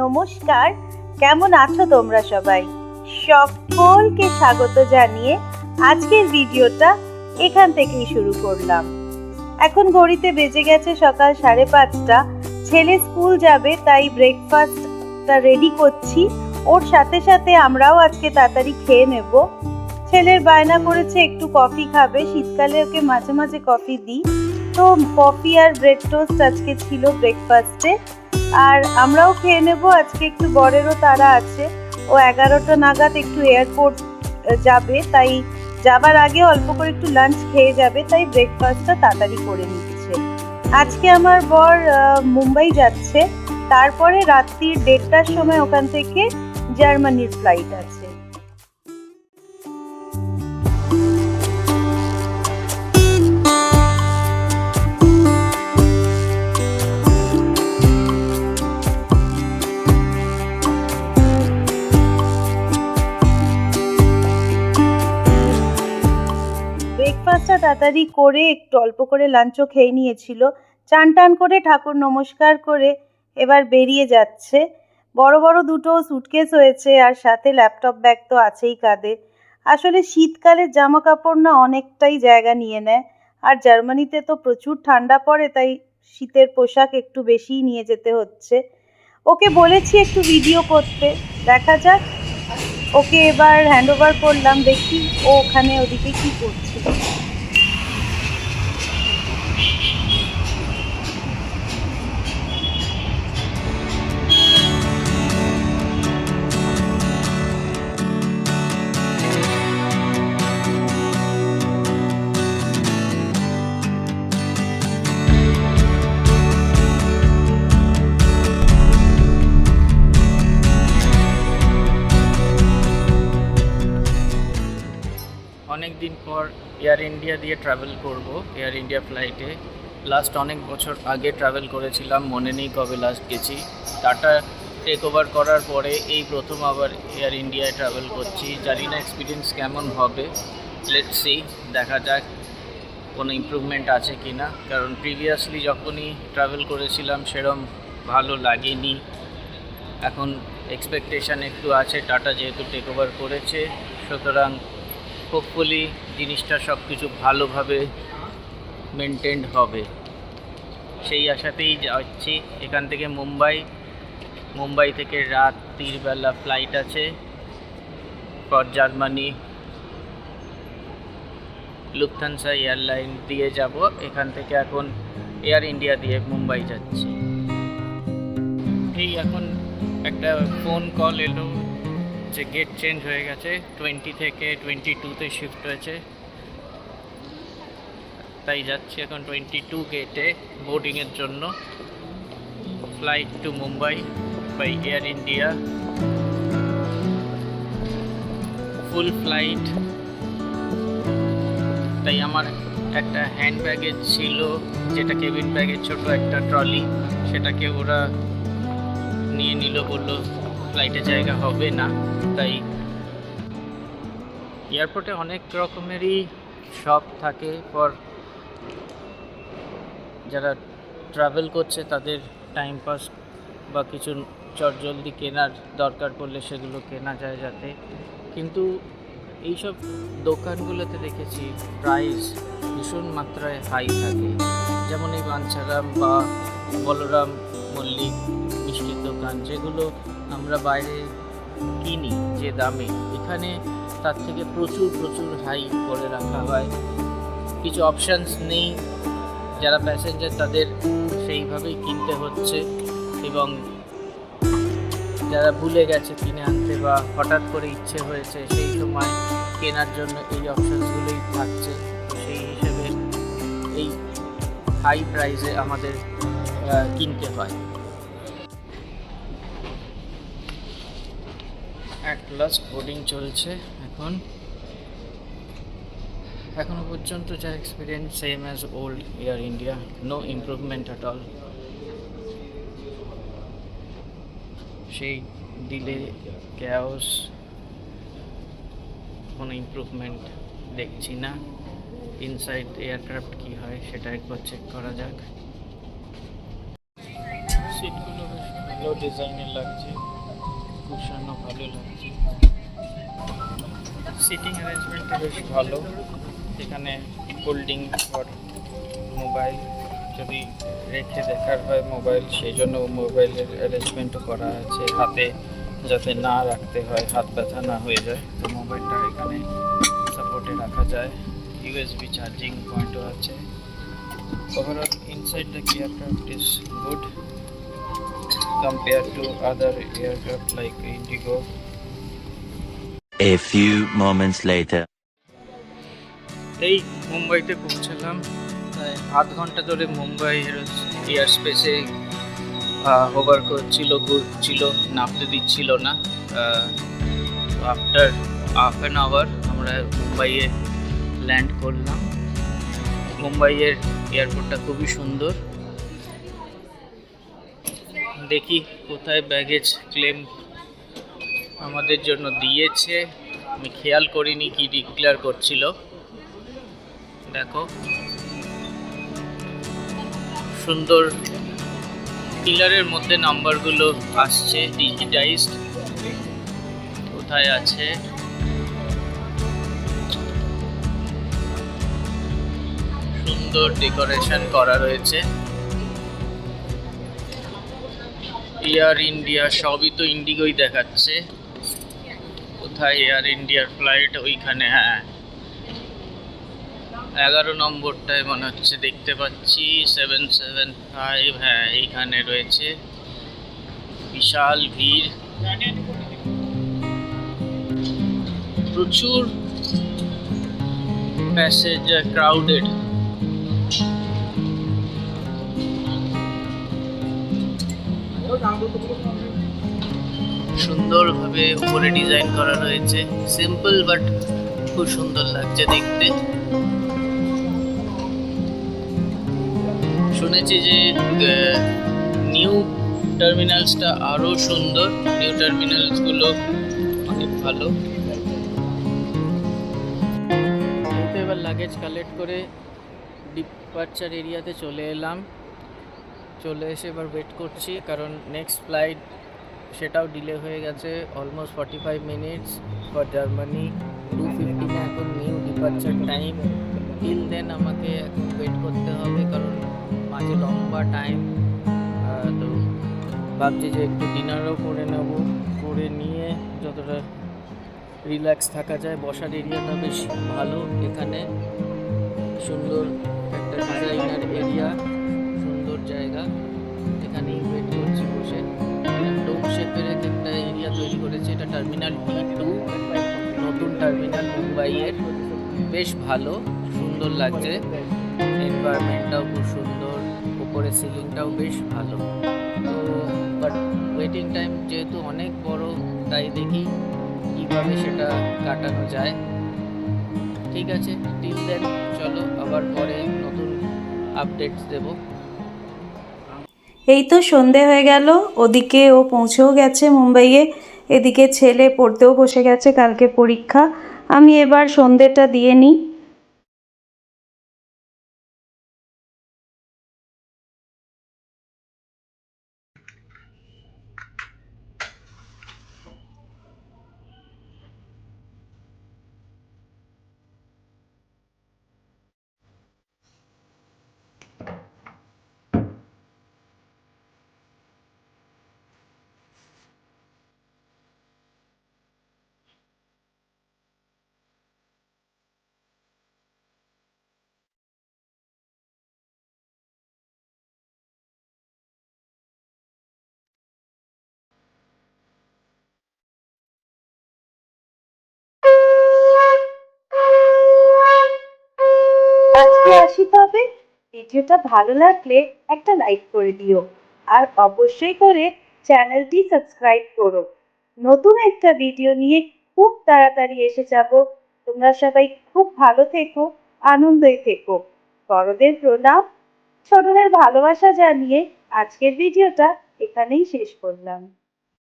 নমস্কার, কেমন আছো তোমরা সবাই? সকলকে স্বাগত জানিয়ে আজকের ভিডিওটা এখান থেকেই শুরু করলাম। এখন ঘড়িতে বেজে গেছে সকাল সাড়ে পাঁচটা, ছেলে স্কুল যাবে, তাই ব্রেকফাস্টটা রেডি করছি। ওর সাথে সাথে আমরাও আজকে তাড়াতাড়ি খেয়ে নেব। ছেলের বায়না করেছে, একটু কফি খাবে, শীতকালে ওকে মাঝে মাঝে কফি দিই। তো কফি আর ব্রেড টোস্ট আজকে ছিল ব্রেকফাস্টে আর আমরাও খেয়ে নেব। আজকে একটু বরেরও তারা আছে। ও এগারোটা নাগাদ একটু এয়ারপোর্ট যাবে। তাই যাবার আগে অল্প করে একটু লাঞ্চ খেয়ে যাবে। তাই ব্রেকফাস্টটা তাড়াতাড়ি করে নিচ্ছে। আজকে আমার বর মুম্বাই যাচ্ছে। তারপরে রাত্রির দেড়টার সময় ওখান থেকে জার্মানির ফ্লাইট আছে। তাড়াতাড়ি করে একটু অল্প করে লাঞ্চও খেয়ে নিয়েছিল। চান টান করে ঠাকুর নমস্কার করে এবার বেরিয়ে যাচ্ছে। বড় বড় দুটো সুটকেস হয়েছে আর সাথে ল্যাপটপ ব্যাগ তো আছেই কাঁধে আসলে শীতকালে জামা কাপড় না অনেকটাই জায়গা নিয়ে নেয়। আর জার্মানিতে তো প্রচুর ঠান্ডা পড়ে, তাই শীতের পোশাক একটু বেশিই নিয়ে যেতে হচ্ছে। ওকে বলেছি একটু ভিডিও করতে। দেখা যাক। ওকে এবার হ্যান্ড ওভার করলাম। দেখি ও ওখানে ওদিকে কি করছে। এয়ার ইন্ডিয়া দিয়ে ট্রাভেল করব এয়ার ইন্ডিয়া ফ্লাইটে লাস্ট অনেক বছর আগে ট্রাভেল করেছিলাম, মনে নেই কবে লাস্ট গেছি। টাটা টেক ওভার করার পরে এই প্রথম আবার এয়ার ইন্ডিয়ায় ট্রাভেল করছি। জানি না এক্সপিরিয়েন্স কেমন হবে। লেটস সি দেখা যাক কোনো ইমপ্রুভমেন্ট আছে কি না কারণ প্রিভিয়াসলি যখনই ট্রাভেল করেছিলাম, সেরম ভালো লাগেনি। এখন এক্সপেকটেশান একটু আছে টাটা যেহেতু টেক ওভার করেছে, সুতরাং হোপফুলি জিনিসটা সব কিছু ভালোভাবে মেনটেন্ড হবে। সেই আশাতেই যাচ্ছি। এখান থেকে মুম্বাই। মুম্বাই থেকে রাত্রির বেলা ফ্লাইট আছে ফর জার্মানি লুফথানসা এয়ারলাইন দিয়ে যাব। এখান থেকে এখন এয়ার ইন্ডিয়া দিয়ে মুম্বাই যাচ্ছি। এই এখন একটা ফোন কল এলো। যে গেট চেঞ্জ হয়ে গেছে টোয়েন্টি থেকে টোয়েন্টি টুতে শিফট হয়েছে। তাই যাচ্ছি এখন টোয়েন্টি টু গেটে বোর্ডিংয়ের জন্য। Flight to Mumbai by Air India full flight তাই আমার একটা হ্যান্ড ব্যাগেজ ছিল, যেটা কেবিন ব্যাগের ছোট একটা ট্রলি সেটাকে ওরা নিয়ে নিল, বলল ফ্লাইটে জায়গা হবে না, তাই এয়ারপোর্টে অনেক রকমেরই শপ থাকে ফর যারা ট্রাভেল করছে তাদের টাইম পাস বা কিছু চটজলদি কেনার দরকার পড়লে সেগুলো কেনা যায় যাতে। কিন্তু এইসব দোকানগুলোতে দেখেছি প্রাইস ভীষণ মাত্রায় হাই থাকে। যেমন এই বাঞ্ছারাম বা বলরাম মল্লিক যেগুলো আমরা বাইরে কিনি যে দামে, এখানে তার থেকে প্রচুর প্রচুর হাই করে রাখা হয়। কিছু অপশানস নেই। যারা প্যাসেঞ্জার তাদের সেইভাবেই কিনতে হচ্ছে এবং যারা ভুলে গেছে কিনে আনতে বা হঠাৎ করে ইচ্ছে হয়েছে সেই সময় কেনার জন্য এই অপশানসগুলোই থাকছে। সেই হিসেবে এই হাই প্রাইসে আমাদের কিনতে হয়। প্লাস বোর্ডিং চলছে এখন। এখনও পর্যন্ত যা experience same as old Air India no improvement at all সেই ডিলে ক্যাওস কোনো ইমপ্রুভমেন্ট দেখছি না। ইনসাইড এয়ারক্রাফট কী হয় সেটা একবার চেক করা যাক। সিটগুলো ভালো ডিজাইনের লাগছে। কুশনও ভালো লাগছে। সিটিং অ্যারেঞ্জমেন্টটা বেশ ভালো। এখানে হোল্ডিং ফর মোবাইল যদি রেখে দেখার হয় মোবাইল সেই জন্য মোবাইলের অ্যারেঞ্জমেন্টও করা আছে হাতে, যাতে না রাখতে হয়, হাত ব্যথা না হয়ে যায়। তো মোবাইলটা এখানে সাপোর্টে রাখা যায়। ইউএসবি চার্জিং পয়েন্টও আছে। Overall inside the aircraft is good compared to other aircraft like Indigo. A few moments later. এই মুম্বাইতে পৌঁছালাম। আধ ঘণ্টা ধরে মুম্বাই এয়ার স্পেসে হোভার করছিল, ঘুরছিল, নামতে দিচ্ছিল না। আফটার হাফ অ্যান আওয়ার আমরা মুম্বাইয়ে ল্যান্ড করলাম। মুম্বাইয়ের এয়ারপোর্টটা খুবই সুন্দর। দেখি কোথায় ব্যাগেজ ক্লেম আমাদের জন্য দিয়েছে। আমি খেয়াল করিনি কি ডিক্লেয়ার করছিল। দেখো। সুন্দর পিলারের মধ্যে নাম্বারগুলো আসছে ডিজিটাইজড কোথায় আছে? সুন্দর ডেকোরেশন করা রয়েছে। এয়ার ইন্ডিয়া সবই তো ইন্ডিগোই দেখাচ্ছে। কোথায় এয়ার ইন্ডিয়ার ফ্লাইট ওইখানে হ্যাঁ। এগারো নম্বরটায় মনে হচ্ছে দেখতে পাচ্ছি সেভেন সেভেন ফাইভ হ্যাঁ এইখানে রয়েছে। বিশাল ভিড়। প্রচুর প্যাসেঞ্জার ক্রাউডেড সুন্দরভাবে উপরে ডিজাইন করা রয়েছে। সিম্পল বাট খুব সুন্দর লাগছে দেখতে। শুনেছি যে নিউ টার্মিনালসটা আরও সুন্দর। নিউ টার্মিনালসগুলো অনেক ভালো। তো এবার লাগেজ কালেক্ট করে ডিপার্চার এরিয়াতে চলে এলাম, চলে এসে এবার ওয়েট করছি, কারণ নেক্সট ফ্লাইট সেটাও ডিলে হয়ে গেছে almost forty five minutes for Germany two ফিফটিনে এখন new departure time till then আমাকে এখন ওয়েট করতে হবে কারণ মাঝে লম্বা টাইম তো ভাবছি যে একটু ডিনারও করে নেব, করে নিয়ে যতটা রিল্যাক্স থাকা যায়, বসার এরিয়াটা বেশ ভালো এখানে। সুন্দর একটা designer area terminal T two, নতুন টার্মিনাল মুম্বাইয়ের বেশ ভালো, সুন্দর লাগছে। এনভায়রনমেন্টটাও খুব সুন্দর উপরে সিলিংটাও বেশ ভালো। বাট ওয়েটিং টাইম যেহেতু অনেক বড়, তাই দেখি কীভাবে সেটা কাটানো যায়। ঠিক আছে টিল দেন চলো আবার পরে নতুন আপডেটস দেবো। এই তো সন্ধে হয়ে গেল, ওদিকে ও পৌঁছেও গেছে মুম্বাইয়ে। এদিকে ছেলে পড়তেও বসে গেছে কালকে পরীক্ষা। আমি এবার সন্ধেটা দিয়ে নিই। আজকে আসি তবে। ভিডিওটা ভালো লাগলে একটা লাইক করে দিও। আর অবশ্যই করে চ্যানেলটি সাবস্ক্রাইব করো। নতুন একটা ভিডিও নিয়ে খুব তাড়াতাড়ি এসে যাব। তোমরা সবাই খুব ভালো থেকো, আনন্দে থেকো। বড়দের প্রণাম, ছোটদের ভালোবাসা জানিয়ে আজকের ভিডিওটা এখানেই শেষ করলাম।